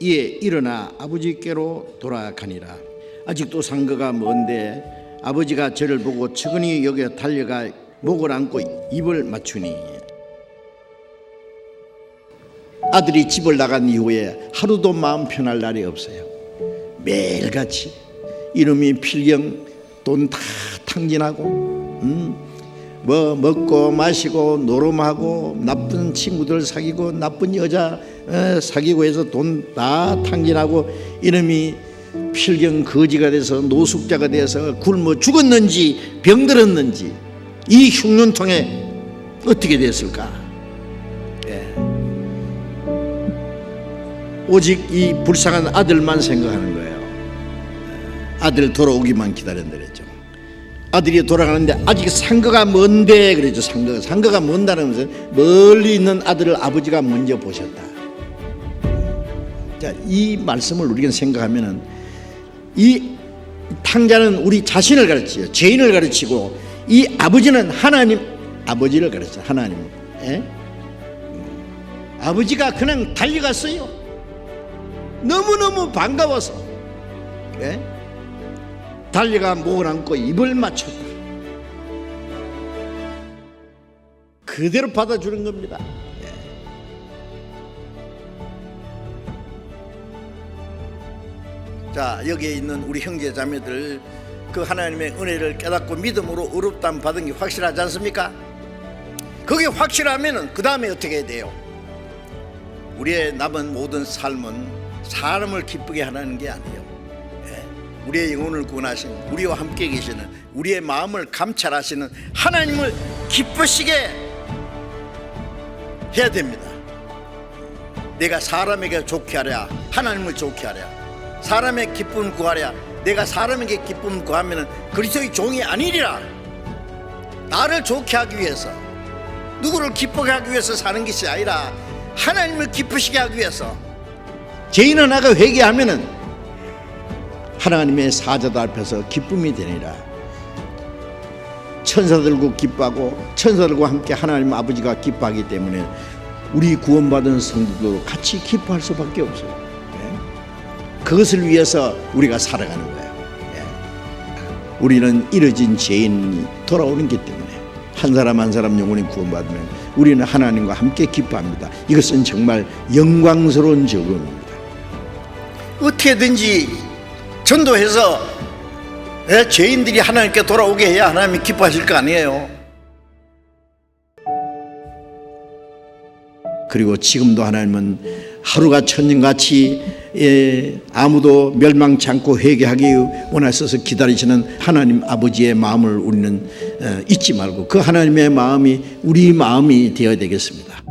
이에 일어나 아버지께로 돌아가니라. 아직도 상거가 먼데 아버지가 저를 보고 측은히 여겨 달려가 목을 안고 입을 맞추니. 아들이 집을 나간 이후에 하루도 마음 편할 날이 없어요. 매일같이 이놈이 필경 돈 다 탕진하고 음, 뭐 먹고 마시고 노름하고 나쁜 친구들 사귀고 나쁜 여자 어, 사귀고 해서 돈 다 탕진하고 이놈이 필경 거지가 돼서 노숙자가 돼서 굶어 죽었는지 병들었는지 이 흉년통에 어떻게 됐을까? 예. 오직 이 불쌍한 아들만 생각하는 거예요. 아들 돌아오기만 기다린다 그랬죠. 아들이 돌아가는데 아직 상거가 먼데 그랬죠. 상거가 상거가 먼다는 것은 멀리 있는 아들을 아버지가 먼저 보셨다. 자, 이 말씀을 우리가 생각하면은 이 탕자는 우리 자신을 가르치요. 죄인을 가르치고 이 아버지는 하나님 아버지를 가르쳐 하나님. 예? 아버지가 그냥 달려갔어요. 너무너무 반가워서. 예? 달려가 목을 안고 입을 맞췄다. 그대로 받아주는 겁니다. 예. 자 여기에 있는 우리 형제 자매들 그 하나님의 은혜를 깨닫고 믿음으로 의롭담 받은 게 확실하지 않습니까? 그게 확실하면은 그 다음에 어떻게 해야 돼요? 우리의 남은 모든 삶은 사람을 기쁘게 하는 게 아니에요. 예. 우리의 영혼을 구원하신 우리와 함께 계시는 우리의 마음을 감찰하시는 하나님을 기쁘시게 해야 됩니다. 내가 사람에게 좋게 하랴 하나님을 좋게 하랴 사람의 기쁨 구하랴 내가 사람에게 기쁨 구하면 그리스도의 종이 아니리라 나를 좋게 하기 위해서 누구를 기쁘게 하기 위해서 사는 것이 아니라 하나님을 기쁘시게 하기 위해서 죄인 하나가 회개하면은 하나님의 사자도 앞에서 기쁨이 되니라 천사들과 기뻐하고 천사들과 함께 하나님 아버지가 기뻐하기 때문에 우리 구원받은 성도도 같이 기뻐할 수밖에 없어요. 예? 그것을 위해서 우리가 살아가는 거예요. 예. 우리는 이뤄진 죄인이 돌아오는 기 때문에 한 사람 한 사람 영혼이 구원받으면 우리는 하나님과 함께 기뻐합니다. 이것은 정말 영광스러운 적응입니다. 어떻게든지 전도해서 예, 죄인들이 하나님께 돌아오게 해야 하나님이 기뻐하실 거 아니에요. 그리고 지금도 하나님은 하루가 천년같이 예, 아무도 멸망치 않고 회개하기 원하셔서 기다리시는 하나님 아버지의 마음을 우리는 어, 잊지 말고 그 하나님의 마음이 우리 마음이 되어야 되겠습니다.